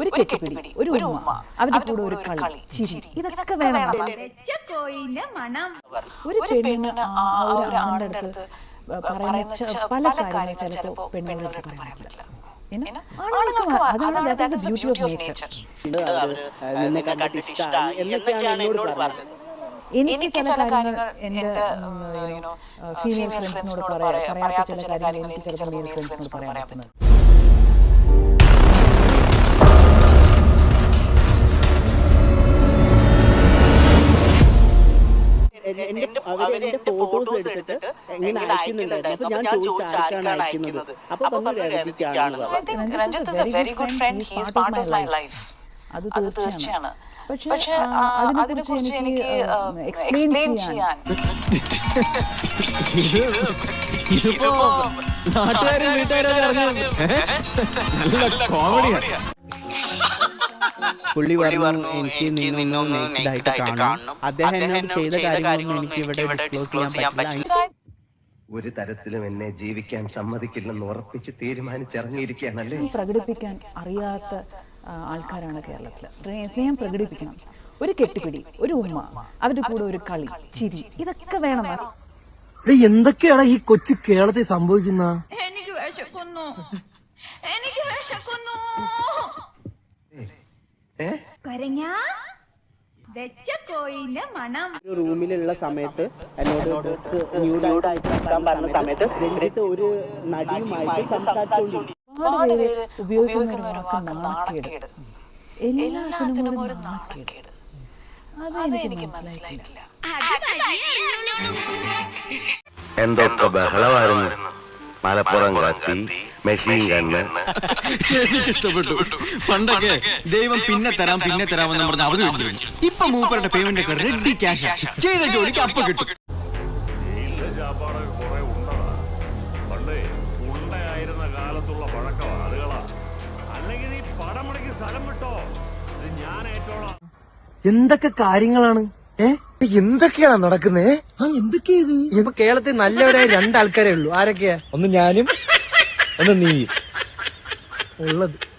ഒരു കെട്ടിപ്പിടി ഒരു ഉമ്മ അവരുടെ കൂടെ ഒരു കളി ചിരി ഇതൊക്കെ വേണം ഒരു പെണ്ണിന് ആ ഒരു ആണിന്റെ അടുത്ത് പറയുന്ന പല കാര്യങ്ങൾ ചിലപ്പോൾ പെണ്ണുങ്ങളുടെ അടുത്ത് പറയാൻ പറ്റില്ല. എനിക്ക് ചില കാര്യങ്ങൾ ഫീമെയിൽ ഫ്രണ്ട്സിനോട് പറയാത്ത ചില കാര്യങ്ങൾ എനിക്ക് ചില ഫ്രണ്ട്സിനോട് പറയാൻ പറ്റുന്നത്. അവരെന്റെ ഫോട്ടോസ് എടുത്തിട്ട് ഇങ്ങനെ അയക്കുന്നുണ്ടായിരുന്നു? അപ്പൊ ഞാൻ ചോദിച്ചു ആർക്കാണ് അയക്കുന്നത്? അപ്പൊ പറഞ്ഞു life. അത് തീർച്ചയാണ്. പക്ഷേ ആ, അതിനെക്കുറിച്ച് എനിക്ക് എക്സ്പ്ലെയിൻ ചെയ്യാൻ. ഇതിപ്പോ നാട്ടുകാരും വീട്ടുകാരും നല്ല കോമഡിയാ പുള്ളി പറഞ്ഞു എനിക്ക് നിന്നൊന്ന് നേക്കഡായിട്ട് കാണണം അദ്ദേഹം എന്നോട് ചെയ്ത കാര്യങ്ങളൊന്നും എനിക്ക് ഇവിടെ ഡിസ്ക്ലോസ് ചെയ്യാൻ പറ്റില്ല. ഒരു തരത്തിലും എന്നെ ജീവിക്കാൻ സമ്മതിക്കില്ലെന്ന് ഉറപ്പിച്ച് തീരുമാനിച്ചിറങ്ങിയിരിക്കുകയാണല്ലേ പ്രകടിപ്പിക്കാൻ അറിയാത്ത ആൾക്കാരാണ് കേരളത്തിൽ സ്നേഹം പ്രകടിപ്പിക്കണം. ഒരു കെട്ടിപ്പിടി ഒരു ഉമ്മ അവരുടെ കൂടെ ഒരു കളി ചിരി ഇതൊക്കെ വേണം എന്തൊക്കെയാണ് ഈ കൊച്ചു കേരളത്തിൽ സംഭവിക്കുന്ന? എനിക്ക് വിശക്കുന്നു. എനിക്ക് വിശക്കുന്നു. വെച്ച കോഴിന്റെ മണം. ഒരു റൂമിലുള്ള സമയത്ത് എന്നോട് ഡ്രസ് ന്യൂഡായിട്ട് പറഞ്ഞ സമയത്ത് രഞ്ജിത്ത് ഒരു നടിയുമായിട്ട് ഒരുപാട് പേര് ഉപയോഗിക്കുന്ന ഒരു വാക്ക് നാണക്കേട്. എല്ലാത്തിനും നാണക്കേട്. അതെനിക്ക് മനസ്സിലായിട്ടില്ല. എന്തൊക്കെ ബഹളമായിരുന്നു. മലപ്പുറം കത്തി മെഷീൻ കണ്ണ് എനിക്ക് ഇഷ്ടപ്പെട്ടു പണ്ടൊക്കെ ദൈവം പിന്നെ തരാം പിന്നെ തരാമെന്ന് പറഞ്ഞ അവധി ഇപ്പൊ മൂപ്പരുടെ പേയ്മെന്റ് ഒക്കെ റെഡി ക്യാഷ് ചെയ്ത ജോലിക്ക് അപ്പൊ കിട്ടും. ജയിലിലെ ചാപ്പാടൊക്കെ കുറെ ഉണ്ടടാ. പണ്ടേ കാലത്തുള്ള പഴക്കമാ അല്ലെങ്കിൽ നീ പടമണിക്ക് സ്ഥലം ഞാൻ ഏറ്റോളാം. എന്തൊക്കെ കാര്യങ്ങളാണ്? എന്തൊക്കെയാണ് നടക്കുന്നേ? ആ എന്തൊക്കെയാ ഇത്? ഇപ്പൊ കേരളത്തിൽ നല്ലവരായ രണ്ടാൾക്കാരേ ഉള്ളൂ. ആരൊക്കെയാ? ഒന്ന് ഞാനും ഒന്ന് നീ ഉള്ളത്.